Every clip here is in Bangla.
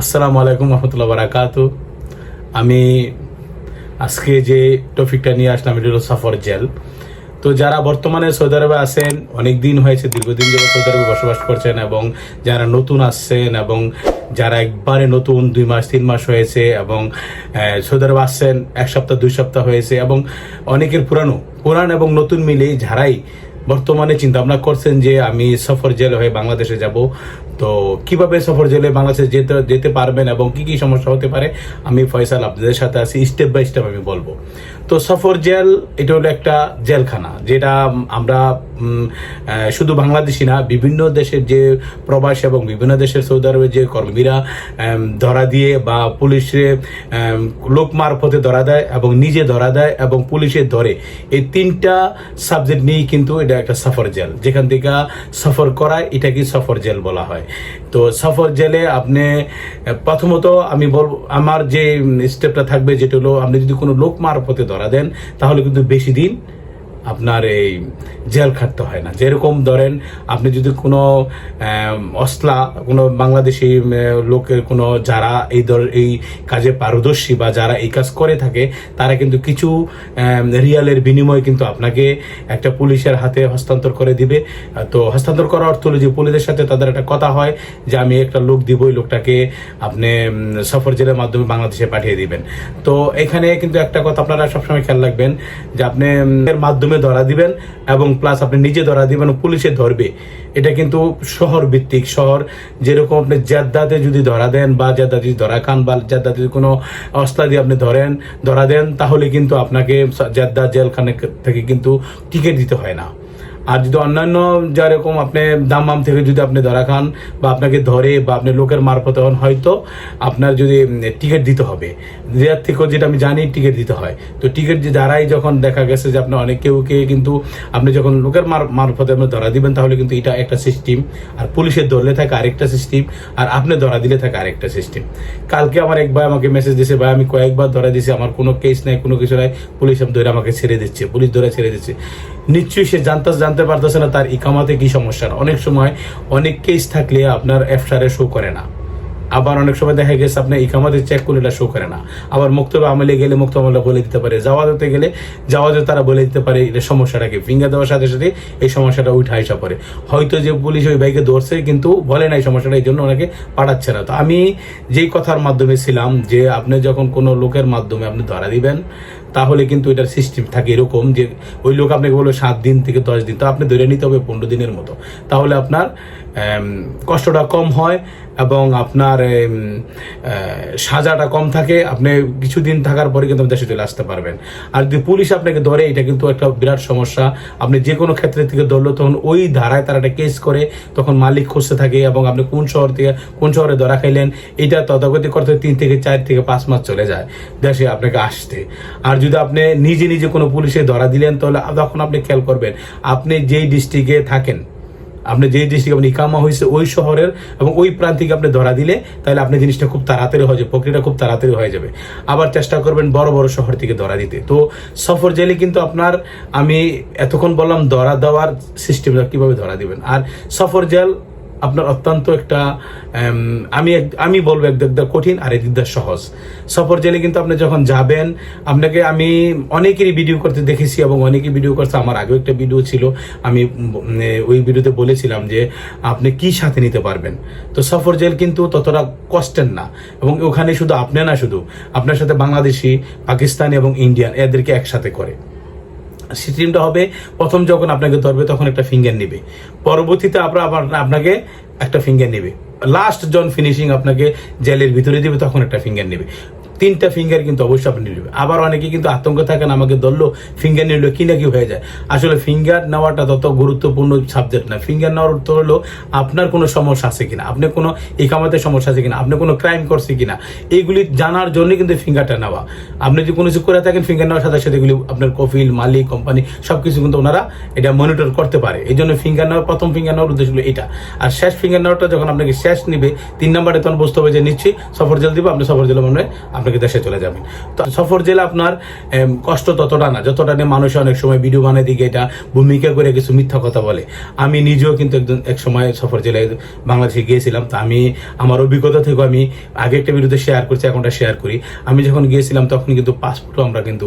আসসালামু আলাইকুম রহমতুল্লাহ বারাকাত। আমি আজকে যে টপিকটা নিয়ে আসলাম, এটা হলো সফর জেল। তো যারা বর্তমানে সৌদি আরবে আছেন অনেক দিন হয়েছে, দীর্ঘদিন যাবত সৌদি আরবে বসবাস করছেন এবং যারা নতুন আসছেন এবং যারা একবারে নতুন দুই মাস, তিন মাস হয়েছে এবং সৌদি আরবে আসছেন, এক সপ্তাহ, দুই সপ্তাহ হয়েছে এবং অনেকের পুরানো, পুরান এবং নতুন মিলে যারাই বর্তমানে চিন্তা ভাবনা করছেন যে আমি সফর জেল হয়ে বাংলাদেশে যাব। তো কীভাবে সফর জেলে বাংলাদেশে যেতে যেতে পারবেন এবং কি কি সমস্যা হতে পারে, আমি ফয়সাল আপনাদের সাথে আছি। স্টেপ বাই স্টেপ আমি বলব। তো সফর জেল, এটা হলো একটা জেলখানা, যেটা আমরা শুধু বাংলাদেশি না, বিভিন্ন দেশের যে প্রবাসী এবং বিভিন্ন দেশের সৌদি আরবের যে কর্মীরা ধরা দিয়ে বা পুলিশে লোক মারফতে ধরা দেয় এবং নিজে ধরা দেয় এবং পুলিশে ধরে, এই তিনটা সাবজেক্ট নিয়েই কিন্তু এটা একটা সফর জেল। যেখান থেকে সফর করায়, এটাকে সফর জেল বলা হয়। তো সফর জেলে আপনি প্রথমত আমি বলব, আমার যে স্টেপটা থাকবে যেটা হলো আপনি যদি কোনো লোক মারফতে ধরা দেন, তাহলে কিন্তু বেশি দিন আপনার এই জেল খাটতে হয় না। যেরকম ধরেন, আপনি যদি কোনো অসলা কোনো বাংলাদেশি লোকের কোনো যারা এই ধর, এই কাজে পারদর্শী বা যারা এই কাজ করে থাকে, তারা কিন্তু কিছু রিয়ালের বিনিময়ে কিন্তু আপনাকে একটা পুলিশের হাতে হস্তান্তর করে দিবে। তো হস্তান্তর করার অর্থ হলো যে, পুলিশের সাথে তাদের একটা কথা হয় যে, আমি একটা লোক দিব ওই লোকটাকে আপনি সফর জেলের মাধ্যমে বাংলাদেশে পাঠিয়ে দিবেন। তো এখানে কিন্তু একটা কথা আপনারা সবসময় খেয়াল রাখবেন যে, আপনি এর মাধ্যমে ধরা দিবেন এবং প্লাস আপনি নিজে ধরা দিবেন পুলিশে ধরবে। এটা কিন্তু শহর ভিত্তিক শহর। যেরকম আপনি জেদ্দাতে যদি ধরা দেন বা জেদ্দা যদি ধরা খান বা জেদ্দা যদি কোনো অস্ত্র দিয়ে আপনি ধরেন, ধরা দেন, তাহলে কিন্তু আপনাকে জেদ্দা জেলখানে থেকে কিন্তু টিকিট দিতে হয় না। আর যদি অন্যান্য যেরকম আপনি দাম দামাম থেকে যদি আপনি ধরা খান বা আপনাকে ধরে বা আপনি লোকের মারফত হন, হয়তো আপনার যদি টিকিট দিতে হবে। রিয়ার থেকেও যেটা আমি জানি টিকিট দিতে হয়। তো টিকিট যে দ্বারাই যখন দেখা গেছে যে আপনার অনেক কেউ কে কিন্তু আপনি যখন লোকের মার, মারফতে আপনি ধরা দিবেন, তাহলে কিন্তু এটা একটা সিস্টেম আর পুলিশের ধরলে থাকে আরেকটা সিস্টেম আর আপনি ধরা দিলে থাকে আরেকটা সিস্টেম কালকে আমার এক ভাই আমাকে মেসেজ দিয়েছে ভাই, আমি কয়েকবার ধরা দিয়েছি আমার কোনো কেস নাই, কোনো কিছু নাই। পুলিশ ধরে আমাকে ছেড়ে দিচ্ছে, পুলিশ ধরে ছেড়ে দিচ্ছে। নিশ্চয়ই সে জানতে জানতে পারতেছে না তার ইকামাতে কি সমস্যা। অনেক সময় অনেক কেস থাকলে আপনার এফসারে শো করে না। আবার অনেক সময় দেখা গেছে আপনার ইকামাতে চেক করলে এটা শো করে না। আবার মুক্তবে আমলে গেলে মুক্ত আমলে বলে দিতে পারে। জাওয়াজতে গেলে জাওয়াজে তারা বলে দিতে পারে এটা সমস্যাটাকে। ফিঙ্গার দেওয়ার সাথে সাথে এই সমস্যাটা উঠে আসা পড়ে। হয়তো যে পুলিশ ওই বাইকে ধরছে, কিন্তু বলে না এই সমস্যাটা, এই জন্য ওনাকে পাঠাচ্ছে না। তো আমি যেই কথার মাধ্যমে ছিলাম, যে আপনি যখন কোনো লোকের মাধ্যমে আপনি ধরা দিবেন তাহলে কিন্তু এটার সিস্টেম থাকে এরকম যে ওই লোক আপনাকে বলবে সাত দিন থেকে দশ দিন, তো আপনি ধরে নিতে হবে পনেরো দিনের মতো। তাহলে আপনার কষ্টটা কম হয় এবং আপনার সাজাটা কম থাকে। আপনি কিছুদিন থাকার পরে কিন্তু দেশে চলে আসতে পারবেন। আর যদি পুলিশ আপনাকে ধরে, এটা কিন্তু একটা বিরাট সমস্যা। আপনি যে কোনো ক্ষেত্রে থেকে ধরলো, তখন ওই ধারায় তারা একটা কেস করে, তখন মালিক খুঁজতে থাকে এবং আপনি কোন শহর থেকে, কোন শহরে ধরা খাইলেন, এটা তদাগতি করতে তিন থেকে চার থেকে পাঁচ মাস চলে যায় দেশে আপনাকে আসতে। আর যদি আপনি নিজে নিজে কোনো পুলিশে ধরা দিলেন, তাহলে তখন আপনি খেয়াল করবেন, আপনি যেই ডিস্ট্রিক্টে থাকেন আপনি যেই ডিস্ট্রিক্ট আপনি ইকামা হয়েছে ওই শহরের এবং ওই প্রান্তিকে আপনি ধরা দিলে, তাহলে আপনি জিনিসটা খুব তাড়াতাড়ি হয়ে যাবে, প্রক্রিয়াটা খুব তাড়াতাড়ি হয়ে যাবে। আবার চেষ্টা করবেন বড় বড় শহর থেকে ধরা দিতে। তো সফর জেলে কিন্তু আপনার, আমি এতক্ষণ বললাম ধরা দেওয়ার সিস্টেমটা কীভাবে ধরা দিবেন। আর সফর জেল আপনার অত্যন্ত একটা আমি আমি বলব একদিক দিয়ে কঠিন আর একদিক দিয়ে সহজ। সফর জেলে কিন্তু আপনি যখন যাবেন, আপনাকে আমি অনেকেরই ভিডিও করতে দেখেছি এবং অনেকেই ভিডিও করছে। আমার আগেও একটা ভিডিও ছিল, আমি ওই ভিডিওতে বলেছিলাম যে আপনি কি সাথে নিতে পারবেন। তো সফর জেল কিন্তু ততটা কষ্টের না এবং ওখানে শুধু আপনি না শুধু, আপনার সাথে বাংলাদেশি, পাকিস্তানি এবং ইন্ডিয়ান এদেরকে একসাথে করে। সিস্টেমটা হবে, প্রথম যখন আপনাকে ধরবে তখন একটা ফিঙ্গার নেবে। পরবর্তীতে আবার আপনাকে একটা ফিঙ্গার নেবে। লাস্ট জন ফিনিশিং আপনাকে জেলের ভিতরে দেবে তখন একটা ফিঙ্গার নেবে। তিনটা ফিঙ্গার কিন্তু অবশ্যই আপনি নেবে আবার অনেকে কিন্তু আতঙ্ক থাকেন, আমাকে ধরলো ফিঙ্গার নিল, কি না কি হয়ে যায়? আসলে ফিঙ্গার নেওয়াটা তত গুরুত্বপূর্ণ সাবজেক্ট না। ফিঙ্গার নেওয়ার অর্থ হলো, আপনার কোনো সমস্যা আছে কিনা, আপনি কোনো ইকামাতে সমস্যা আছে কিনা, আপনি কোনো ক্রাইম করছে কিনা এইগুলি জানার জন্য কিন্তু ফিঙ্গারটা নেওয়া। আপনি যদি কোনো কিছু করে থাকেন ফিঙ্গার নেওয়ার সাথে সাথে এগুলি আপনার কফিল, মালিক কোম্পানি সব কিছু কিন্তু ওনারা এটা মনিটর করতে পারে। এই জন্য ফিঙ্গার নেওয়ার, প্রথম ফিঙ্গার নেওয়ার উদ্দেশ্য হলো এটা। আর শেষ ফিঙ্গার নেওয়াটা যখন আপনাকে শেষ নিবে, তিন নম্বরে তখন বুঝতে হবে যে, নিশ্চয়ই সফর জেল দিবে, আপনি সফর মানে আপনাকে আপনাকে দেশে চলে যাবেন। তো সফর জেলা আপনার কষ্ট ততটা না। যতটা নিয়ে মানুষ অনেক সময় ভিডিও বানায় দিকে, এটা ভূমিকা করে কিছু মিথ্যা কথা বলে। আমি নিজেও কিন্তু একজন এক সময় সফর জেলায় বাংলাদেশে গিয়েছিলাম। তো আমি, আমার অভিজ্ঞতা থেকে আমি আগে একটা ভিডিওতে শেয়ার করছি এখনটা শেয়ার করি। আমি যখন গিয়েছিলাম, তখন কিন্তু পাসপোর্টও আমরা কিন্তু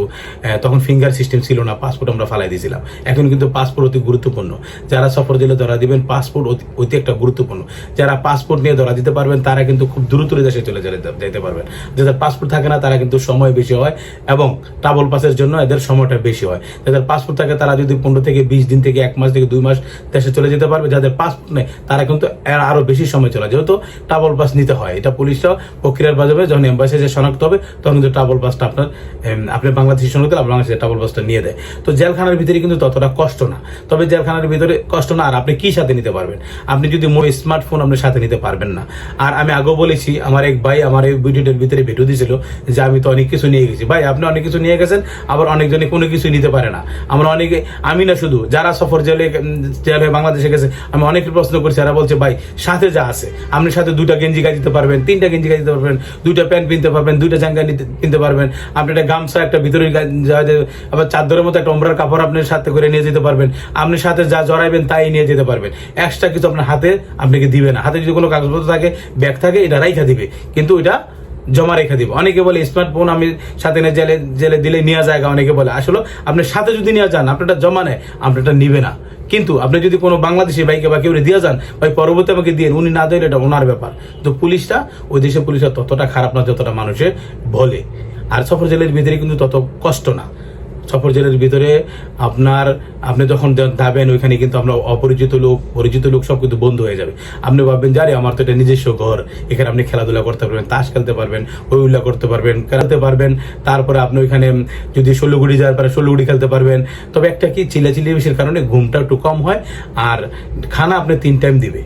তখন ফিঙ্গার সিস্টেম ছিল না পাসপোর্ট আমরা ফালাই দিয়েছিলাম। এখন কিন্তু পাসপোর্ট অতি গুরুত্বপূর্ণ। যারা সফর জেলে ধরা দিবেন পাসপোর্ট অতি একটা গুরুত্বপূর্ণ। যারা পাসপোর্ট নিয়ে ধরা দিতে পারবেন, তারা কিন্তু খুব দ্রুত দেশে চলে যেতে পারবেন। যাদের পাসপোর্ট থাকে না, তারা কিন্তু সময় বেশি হয় এবং ট্রাভেল পাসের জন্য এদের সময়টা বেশি হয়। যাদের পাসপোর্ট থাকে, তারা যদি পনেরো থেকে বিশ দিন থেকে এক মাস থেকে দুই মাস দেশে চলে যেতে পারবে। যাদের পাসপোর্ট নেই, তারা কিন্তু এর আরও বেশি সময় চলে যেহেতু ট্রাভেল পাস নিতে হয়, এটা পুলিশটা প্রক্রিয়ার বাজাবে, যখন এম্বাসি এসে শনাক্ত হবে, তখন কিন্তু ট্রাভেল পাসটা আপনার আপনি বাংলাদেশি শনাক্ত হলে বাংলাদেশের ট্রাভেল পাসটা নিয়ে দেয়। তো জেলখানার ভিতরে কিন্তু ততটা কষ্ট না। তবে জেলখানার ভিতরে কষ্ট না, আর আপনি কি সাথে নিতে পারবেন? আপনি যদি মোট স্মার্টফোন আপনি সাথে নিতে পারবেন না। আর আমি আগেও বলেছি, আমার এক ভাই আমার এই ভিডিওটার ভিতরে ভিডিও দিয়েছিল যে আমি তো অনেক কিছু নিয়ে গেছি। ভাই, আপনি অনেক কিছু নিয়ে গেছেন, আবার অনেকজনে কোনো কিছু নিতে পারে না। আমরা অনেকে, আমি না শুধু, যারা সফর জেলে জেলে বাংলাদেশে গেছে, আমি অনেক প্রশ্ন করছি এরা বলছে, ভাই, সাথে যা আছে, আপনি সাথে দুইটা গেঞ্জি গায়ে দিতে পারবেন, তিনটা গেঞ্জি গায়ে দিতে পারবেন, দুইটা প্যান্ট কিনতে পারবেন, দুইটা জাঙ্গা নিতে, কিনতে পারবেন, আপনি একটা গামছা, একটা ভিতরে আবার চাদরের মতো একটা অমরার কাপড় আপনি সাথে করে নিয়ে যেতে পারবেন, আপনি সাথে যা জড়াইবেন, তাই নিয়ে যেতে পারবেন। এক্সট্রা কিছু আপনার হাতে, আপনাকে দিবে না। হাতে যদি কোনো কাগজপত্র থাকে, ব্যাগ থাকে, এটা রাইখা দিবে। কিন্তু এটা জমা রেখে দিব। অনেকে বলে স্মার্টফোন আমি সাথে নিয়ে জেলে জেলে দিলে নেওয়া যায় অনেকে বলে, আসলে আপনি সাথে যদি নিয়ে যান, আপনারটা জমা নেয়, আপনারটা নিবে না। কিন্তু আপনি যদি কোনো বাংলাদেশি বাইকে বা কেউ দিয়ে যান, ভাই, পরবর্তী আমাকে দিয়ে উনি না দিলে এটা ওনার ব্যাপার। তো পুলিশটা, ওই দেশে পুলিশটা ততটা খারাপ না, যতটা মানুষে বলে। আর সফর জেলের ভিতরে কিন্তু তত কষ্ট না। সফর জেলের ভিতরে আপনার, আপনি যখন যাবেন ওইখানে কিন্তু আমরা অপরিচিত লোক, পরিচিত লোক সব কিন্তু বন্ধ হয়ে যাবে। আপনি ভাববেন জানি আমার তো এটা নিজস্ব ঘর। এখানে আপনি খেলাধুলা করতে পারবেন, তাস খেলতে পারবেন হই উল্লা করতে পারবেন, খেলতে পারবেন। তারপরে আপনি ওইখানে, যদি ষোলোগুড়ি যাওয়ার পরে ষোলো গুড়ি খেলতে পারবেন। তবে একটা কি চিল্লাচিল্লি বেশির কারণে ঘুমটা একটু কম হয়, আর খানা আপনি তিন টাইম দিবে।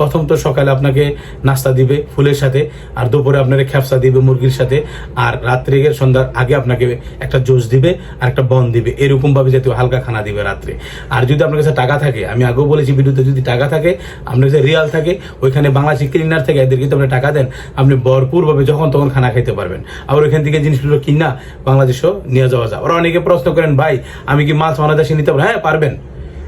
প্রথম তো সকালে আপনাকে নাস্তা দিবে ফুলের সাথে, আর দুপুরে আপনাকে খ্যাপসা দিবে মুরগির সাথে, আর রাত্রে সন্ধ্যার আগে আপনাকে একটা জুস দিবে আর একটা বন দিবে। এরকম ভাবে জাতীয় হালকা খানা দিবে রাত্রে। আর যদি আপনার কাছে টাকা থাকে, আমি আগেও বলেছি ভিডিওতে, যদি টাকা থাকে, আপনার কাছে রিয়াল থাকে, ওইখানে বাংলাদেশি ক্লিনার থেকে এদেরকে তো আপনি টাকা দেন, আপনি ভরপুরভাবে যখন তখন খানা খাইতে পারবেন। আবার ওইখান থেকে জিনিসগুলো কিনা বাংলাদেশও নিয়ে যাওয়া যায়। ওরা অনেকে প্রশ্ন করেন, ভাই, আমি কি মাছ বাংলাদেশে নিতে পারব? হ্যাঁ পারবেন।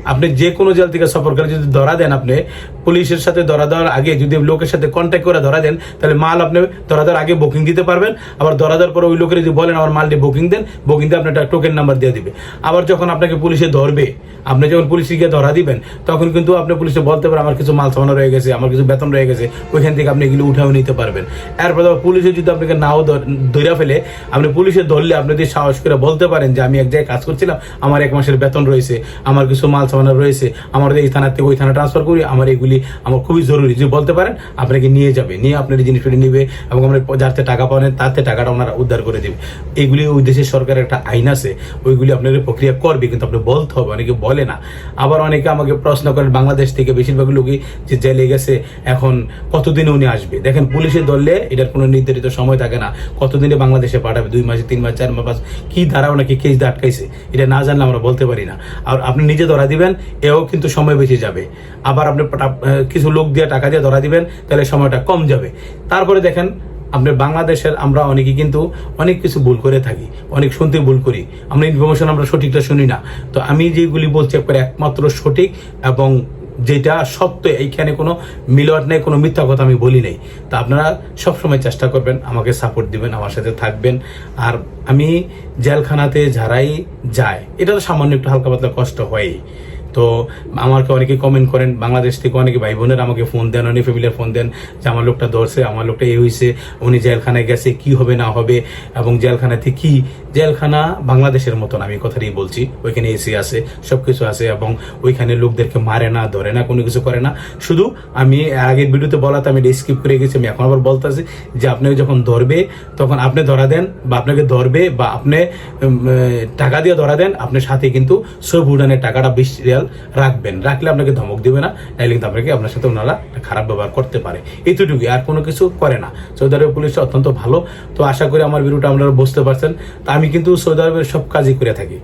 আপনি যে কোনো জেল থেকে সফর করে যদি ধরা দেন আপনি, পুলিশের সাথে ধরা দেওয়ার আগে যদি লোকের সাথে কন্ট্যাক্ট করে ধরা দেন, তাহলে মাল আপনি ধরা দেওয়ার আগে বুকিং দিতে পারবেন। আবার ধরা দেওয়ার পরে ওই লোকের যদি বলেন, আমার মালটি বুকিং দেন বুকিং দিয়ে আপনার টোকেন নাম্বার দিয়ে দিবে। আবার যখন আপনাকে পুলিশে ধরবে, আপনি যখন পুলিশে গিয়ে ধরা দিবেন, তখন কিন্তু আপনি পুলিশে বলতে পারেন, আমার কিছু মাল সামানো রয়ে গেছে, আমার কিছু বেতন রয়ে গেছে। ওইখান থেকে আপনি এগুলো উঠাও নিতে পারবেন। এরপর পুলিশে যদি আপনাকে নাও ধর- ফেলে, আপনি পুলিশে ধরলে আপনি যদি সাহস করে বলতে পারেন যে, আমি এক জায়গায় কাজ করছিলাম, আমার এক মাসের বেতন রয়েছে, আমার কিছু মাল সামানো রয়েছে, আমার এই থানা থেকে ওই থানা ট্রান্সফার করি, আমার এগুলি আমার খুবই জরুরি। যদি বলতে পারেন, আপনাকে নিয়ে যাবে, নিয়ে আপনার জিনিসগুলি নিবে এবং আমরা যাতে টাকা পাবেন তাতে টাকাটা ওনারা উদ্ধার করে দেবে। এইগুলি ওই দেশের সরকারের একটা আইন আছে, ওইগুলি আপনাকে প্রক্রিয়া করবে, কিন্তু আপনি বলতে হবে, অনেকে বলে না। আবার অনেকে আমাকে প্রশ্ন করেন, বাংলাদেশ থেকে বেশিরভাগ লোকই যে জেলে গেছে, এখন কতদিনে উনি আসবে? দেখেন পুলিশের ধরলে এটার কোনো নির্ধারিত সময় থাকে না। কতদিনে বাংলাদেশে পাঠাবে? দুই মাসে, তিন মাস, চার মাস কি দ্বারা ওনাকে কেস আটকাইছে? এটা না জানলে আমরা বলতে পারি না। আর আপনি নিজে ধরা দিবেন এও কিন্তু সময় বেশি যাবে। আবার আপনি কিছু লোক দিয়ে টাকা দিয়ে ধরা দিবেন, তাহলে সময়টা কম যাবে। তারপরে দেখেন, আপনি বাংলাদেশের আমরা অনেকে কিন্তু অনেক কিছু ভুল করে থাকি, অনেক শুনতে ভুল করি। আমরা ইনফরমেশন আমরা সঠিকটা শুনি না। তো আমি যেগুলি বলছি একবার একমাত্র সঠিক এবং যেটা সত্য, এইখানে কোনো মিলট নেই, কোনো মিথ্যা কথা আমি বলি নাই। তা আপনারা সবসময় চেষ্টা করবেন, আমাকে সাপোর্ট দিবেন, আমার সাথে থাকবেন। আর আমি জেলখানাতে যারাই যায়, এটা তো সামান্য একটু হালকা পাতলা কষ্ট হয়ই। তো আমাকে অনেকে কমেন্ট করেন, বাংলাদেশ থেকে অনেকে ভাই বোনের আমাকে ফোন দেন, অনেক ফ্যামিলির ফোন দেন যে আমার লোকটা ধরছে, আমার লোকটা এ হয়েছে উনি জেলখানায় গেছে, কি হবে না হবে এবং জেলখানাতে কি জেলখানা বাংলাদেশের মতন, আমি কথাটাই বলছি। ওইখানে এসি আছে, সবকিছু আছে এবং ওইখানে লোকদেরকে মারে না, ধরে না, কোনো কিছু করে না। শুধু আমি আগের ভিডিওতে বলাতে আমি স্কিপ করে গেছি, আমি এখন আবার বলতেছি যে আপনাকে যখন ধরবে, তখন আপনি ধরা দেন বা আপনাকে ধরবে বা আপনি টাকা দিয়ে ধরা দেন আপনার সাথে কিন্তু সব উড়ানের টাকাটা বিশ রিয়াল রাখবেন। রাখলে আপনাকে ধমক দিবে না নাহলে কিন্তু আপনাকে আপনার সাথে ওনারা খারাপ ব্যবহার করতে পারে। এইটুকুই আর কোনো কিছু করে না। সৌদি আরবের পুলিশ অত্যন্ত ভালো। তো আশা করি আমার ভিডিওটা আপনারা বুঝতে পারছেন। তা আমি কিন্তু সৌদি আরবের সব কাজই করে থাকি।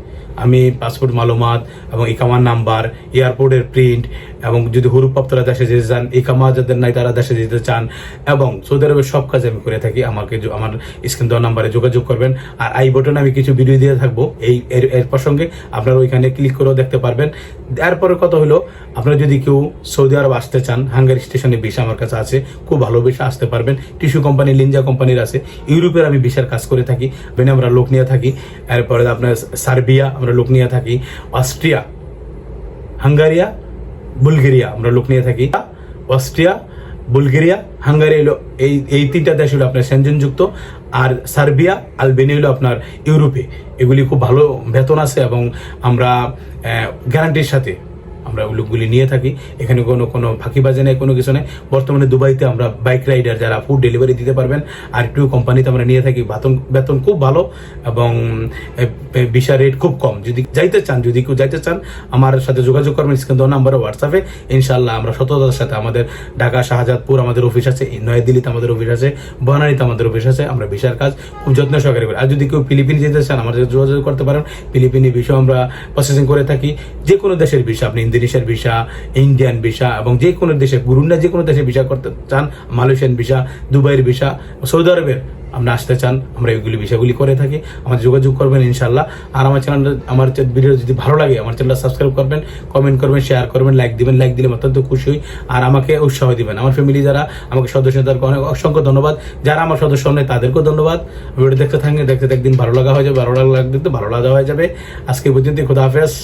আমি পাসপোর্ট মালুমাত এবং ইকামার নাম্বার এয়ারপোর্টের প্রিন্ট এবং যদি হুরুপ্রাপ্তরা দেশে যেতে চান, ইকামা যাদের নাই তারা দেশে যেতে চান এবং সৌদি আরবের সব কাজ আমি করে থাকি, আমাকে আমার স্ক্রিন দেওয়া নাম্বারে যোগাযোগ করবেন। আর আই বটনে আমি কিছু ভিডিও দিয়ে থাকব, এই এর প্রসঙ্গে আপনারা ওইখানে ক্লিক করেও দেখতে পারবেন। এরপরে কথা হলো, আপনারা যদি কেউ সৌদি আরব আসতে চান হাঙ্গারি স্টেশনে ভিসা আমার কাছে আছে, খুব ভালো ভিসা আসতে পারবেন। টিস্যু কোম্পানি লিঞ্জা কোম্পানির আছে, ইউরোপের আমি ভিসার কাজ করে থাকি আমরা লোক নিয়ে থাকি। এরপরে আপনার সার্বিয়া লোক নিয়ে থাকি অস্ট্রিয়া, হাঙ্গারিয়া, বুলগেরিয়া আমরা লোক নিয়ে থাকি। অস্ট্রিয়া, বুলগেরিয়া হাঙ্গারি হলো এই এই তিনটা দেশ হলো আপনার সেনজনযুক্ত আর সার্বিয়া আলবেনি হলো আপনার ইউরোপে। এগুলি খুব ভালো বেতন আছে এবং আমরা গ্যারান্টির সাথে আমরা লোকগুলি নিয়ে থাকি। এখানে কোনো কোনো ফাঁকিবাজি নেই, কোনো কিছু নেই। বর্তমানে দুবাইতে আমরা বাইক রাইডার যারা ফুড ডেলিভারি দিতে পারবেন, আর একটু কোম্পানিতে আমরা নিয়ে থাকি। বেতন বেতন খুব ভালো এবং ভিসা রেট খুব কম। যদি যাইতে চান, যদি কেউ যাইতে চান, আমার সাথে যোগাযোগ করবেন, স্ক্রিন দেওয়া নাম্বারে হোয়াটসঅ্যাপে ইনশাল্লাহ আমরা সততার সাথে আমাদের ঢাকা, শাহজাদপুর আমাদের অফিস আছে, নয়াদিল্লিতে আমাদের অফিস আছে, বনানীতে আমাদের অফিস আছে। আমরা ভিসার কাজ খুব যত্ন সহকারে করি। আর যদি কেউ ফিলিপিনে যেতে চান আমাদের যোগাযোগ করতে পারেন। ফিলিপিনি ভিসা আমরা প্রসেসিং করে থাকি। যে কোনো দেশের ভিসা, আপনি ইন্দোনেশিয়ার ভিসা, ইন্ডিয়ান ভিসা এবং যে কোনো দেশে গুরুন্ডা যে কোনো দেশে ভিসা করতে চান, মালয়েশিয়ান ভিসা, দুবাইয়ের ভিসা, সৌদি আরবের আপনি আসতে চান, আমরা এইগুলি বিষয়গুলি করে থাকি। আমার যোগাযোগ করবেন ইনশাল্লাহ আর আমার চ্যানেল আমার ভিডিও যদি ভালো লাগে, আমার চ্যানেলটা সাবস্ক্রাইব করবেন কমেন্ট করবেন শেয়ার করবেন লাইক দিবেন লাইক দিলে অত্যন্ত খুশি হই আর আমাকে উৎসাহ দিবেন। আমার ফ্যামিলি যারা, আমাকে সদস্য তাদেরকে অনেক অসংখ্য ধন্যবাদ। যারা আমার সদস্য নেই, তাদেরকেও ধন্যবাদ। ভিডিও দেখতে থাকলে দেখতে একদিন ভালো লাগা হয়ে যাবে, ভালো লাগা দেখতে ভালো লাগা হয়ে যাবে। আজকে পর্যন্ত খোদা হাফেজ।